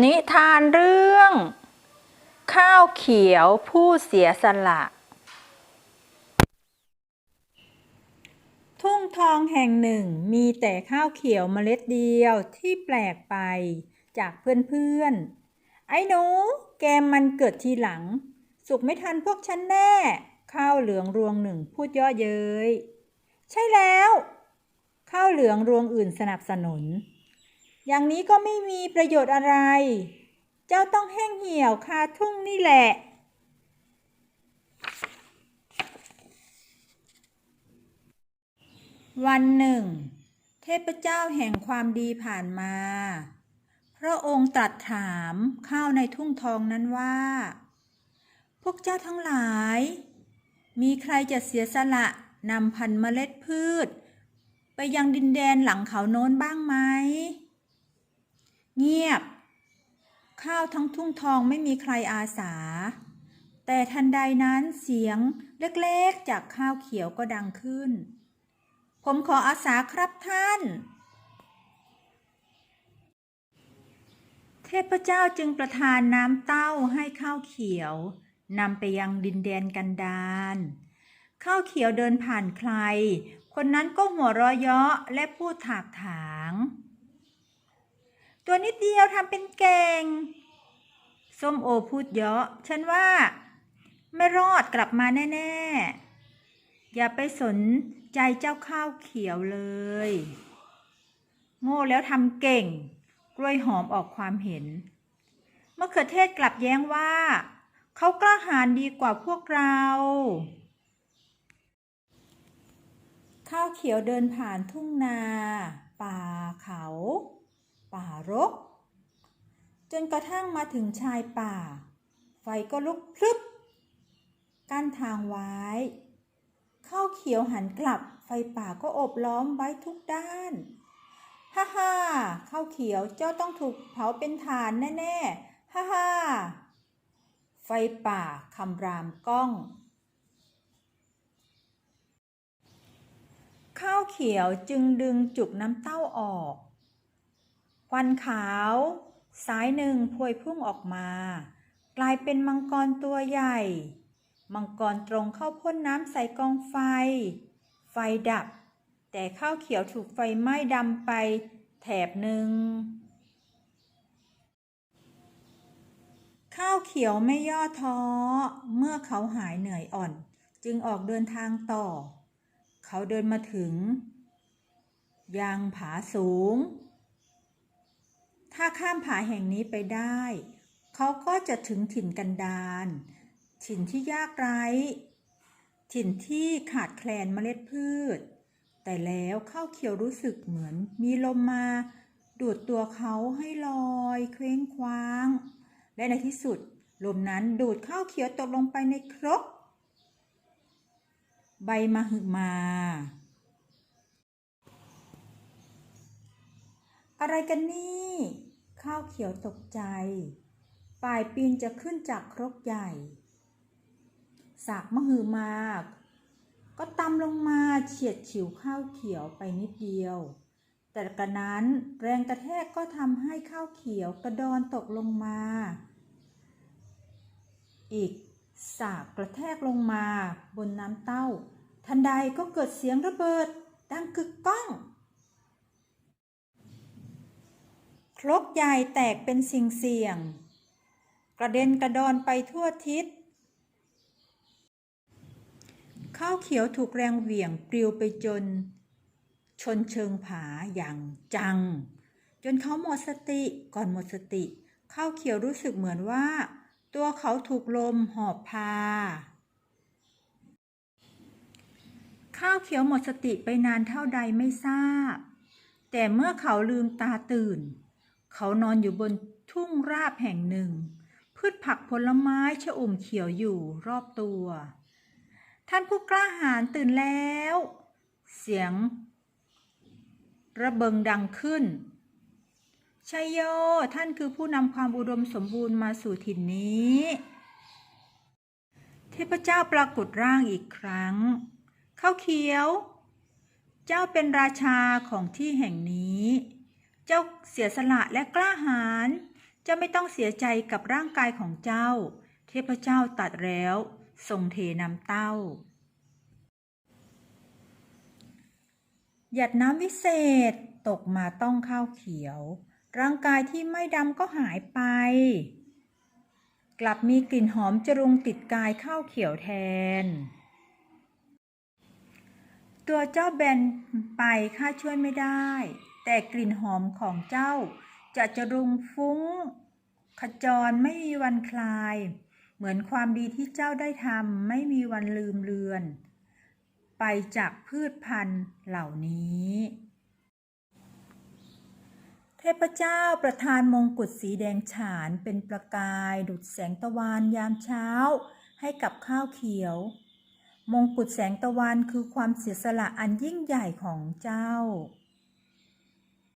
นิทานเรื่อง ข้าวเขียวผู้เสียสละ ทุ่งทองแห่งหนึ่งมีแต่ข้าวเขียวเมล็ดเดียวที่แปลกไปจากเพื่อนๆ ไอ้หนู แกมมันเกิดทีหลัง สุกไม่ทันพวกฉันแน่ ข้าวเหลืองรวงหนึ่งพูดย่อเย้ย ใช่แล้ว ข้าวเหลืองรวงอื่นสนับสนุน อย่างนี้ก็ไม่มีประโยชน์อะไร เจ้าต้องแห้งเหี่ยวคาทุ่งนี่แหละ วันหนึ่ง เทพเจ้าแห่งความดีผ่านมา พระองค์ตรัสถามข้าวในทุ่งทองนั้นว่า พวกเจ้าทั้งหลาย มีใครจะเสียสละนำพันเมล็ดพืช ไปยังดินแดนหลังเขาโน้นบ้างไหม เงียบ ข้าวทั้งทุ่งทองไม่มีใครอาสา แต่ทันใดนั้นเสียงเล็กๆจากข้าวเขียวก็ดังขึ้น ผมขออาสาครับท่าน เทพเจ้าจึงประทานน้ำเต้าให้ข้าวเขียวนำไปยังดินแดนกันดารข้าวเขียวเดินผ่านใคร คนนั้นก็หัวเราะเยาะและพูดถากถาง ตัวนิดเดียวทำเป็นเก่ง ส้มโอพูดเยาะฉันว่า ไม่รอดกลับมาแน่ ๆ อย่าไปสนใจเจ้าข้าวเขียวเลย โง่แล้วทำเก่ง กล้วยหอมออกความเห็นมะเขือเทศกลับแย้งว่า เขากล้าหาญดีกว่าพวกเรา ข้าวเขียวเดินผ่านทุ่งนา ป่าเขา ป่ารก จนกระทั่งมาถึงชายป่า ไฟก็ลุกพลึบ กั้นทางไว้ ข้าวเขียวหันกลับ ไฟป่าก็อบล้อมไว้ทุกด้าน ฮ่าฮ่าข้าวเขียวเจ้าต้องถูกเผาเป็นฐานแน่ๆ ฮ่าฮ่าไฟป่าคำรามก้อง ข้าวเขียวจึงดึงจุกน้ำเต้าออก ควันขาว สายหนึ่งพวยพุ่งออกมา กลายเป็นมังกรตัวใหญ่ มังกรตรงเข้าพ่นน้ำใส่กองไฟ ไฟดับ แต่ข้าวเขียวถูกไฟไหม้ดำไปแถบหนึ่ง ข้าวเขียวไม่ย่อท้อ เมื่อเขาหายเหนื่อยอ่อน จึงออกเดินทางต่อ เขาเดินมาถึง ยางผาสูง ถ้าข้ามผาแห่งนี้ไปได้ เขาก็จะถึงถิ่นกันดารถิ่นที่ยากไร้ถิ่นที่ขาดแคลนเมล็ดพืช แต่แล้วข้าวเขียวรู้สึกเหมือนมีลมมา ดูดตัวเขาให้ลอยเคว้งคว้าง และในที่สุด ลมนั้นดูดข้าวเขียวตกลงไปในครก ใบมหึมา อะไรกันนี่ ข้าวเขียวตกใจปลายปีนจะขึ้นจากครกใหญ่ สากมะหือมาก ก็ตำลงมาเฉียดฉิวข้าวเขียวไปนิดเดียว แต่กระนั้นแรงกระแทกก็ทำให้ข้าวเขียวกระดอนตกลงมา อีกสากกระแทกลงมาบนน้ำเต้า ทันใดก็เกิดเสียงระเบิด ดังกึกก้อง ครกใหญ่แตกเป็นสิ่งเสี่ยง กระเด็นกระดอนไปทั่วทิศ ข้าวเขียวถูกแรงเหวี่ยงปลิวไปจน ชนเชิงผาอย่างจัง จนเขาหมดสติก่อนหมดสติ ข้าวเขียวรู้สึกเหมือนว่า ตัวเขาถูกลมหอบพา ข้าวเขียวหมดสติไปนานเท่าใดไม่ทราบแต่เมื่อเขาลืมตาตื่น เขานอนอยู่บนทุ่งราบแห่งหนึ่ง พืชผักผลไม้ชะอุ่มเขียวอยู่รอบตัว ท่านผู้กล้าหาญตื่นแล้ว เสียง ระเบิงดังขึ้นชัยโย ท่านคือผู้นำความอุดมสมบูรณ์มาสู่ถิ่นนี้ เทพเจ้าปรากฏร่างอีกครั้ง ข้าวเขียว เจ้าเป็นราชาของที่แห่งนี้เจ้าเสียสละและกล้าหาญเจ้าไม่ต้องเสียใจกับร่างกายของเจ้า เทพเจ้าตัดแล้วทรงเทน้ำเต้า หยัดน้ำวิเศษตกมาต้องข้าวเขียว ร่างกายที่ไม่ดำก็หายไป กลับมีกลิ่นหอมจรุงติดกายข้าวเขียวแทน ตัวเจ้าแบนไปข้าช่วยไม่ได้ แต่กลิ่นหอมของเจ้า จะจรุงฟุ้ง ขจรไม่มีวันคลาย เหมือนความดีที่เจ้าได้ทำไม่มีวันลืมเลือน ไปจากพืชพันธุ์เหล่านี้ เทพเจ้าประทานมงกุฎสีแดงฉานเป็นประกาย ดุจแสงตะวันยามเช้า ให้กับข้าวเขียว มงกุฎแสงตะวันคือความเสียสละอันยิ่งใหญ่ของเจ้า